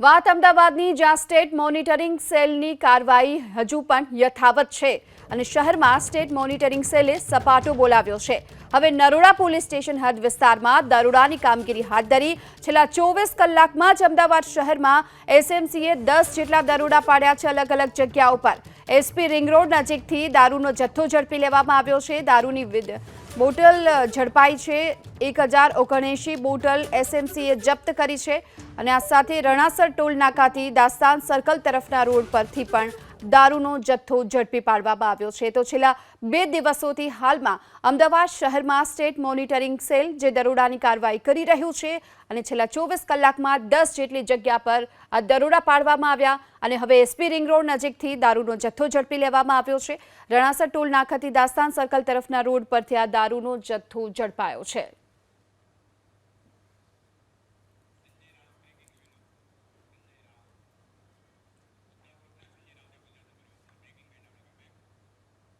વાત અમદાવાદની જ્યાં સ્ટેટ મોનિટરિંગ સેલની કાર્યવાહી હજુ પણ યથાવત છે અને શહેરમાં સ્ટેટ મોનિટરિંગ સેલે સપાટો બોલાવ્યો છે. હવે નરોડા પોલીસ સ્ટેશન હદ વિસ્તારમાં દરોડાની કામગીરી હાથ ધરી છેલ્લા ચોવીસ કલાકમાં જ અમદાવાદ શહેરમાં એસએમસીએ દસ જેટલા દરોડા પાડ્યા છે અલગ અલગ જગ્યાઓ પર. એસપી રિંગ રોડ નજીકથી દારૂનો જથ્થો ઝડપી લેવામાં આવ્યો છે. દારૂની બોટલ ઝડપાઈ છે. એક હજાર ઓગણએંશી બોટલ એસએમસીએ જપ્ત કરી છે. અને આ સાથે રણાસર ટોલ નાકાથી દાસ્તાન સર્કલ તરફના રોડ પરથી પણ દારૂનો જથ્થો ઝડપી પાડવામાં આવ્યો છે. તો છેલ્લા બે દિવસોથી હાલમાં અમદાવાદ શહેરમાં સ્ટેટ મોનિટરિંગ સેલ જે દરોડાની કાર્યવાહી કરી રહ્યું છે અને છેલ્લા ચોવીસ કલાકમાં દસ જેટલી જગ્યા પર આ દરોડા પાડવામાં આવ્યા અને હવે એસપી રિંગ રોડ નજીકથી દારૂનો જથ્થો ઝડપી લેવામાં આવ્યો છે. રણાસર ટોલ નાકાથી દાસ્તાન સર્કલ તરફના રોડ પરથી આ દારૂનો જથ્થો ઝડપાયો છે.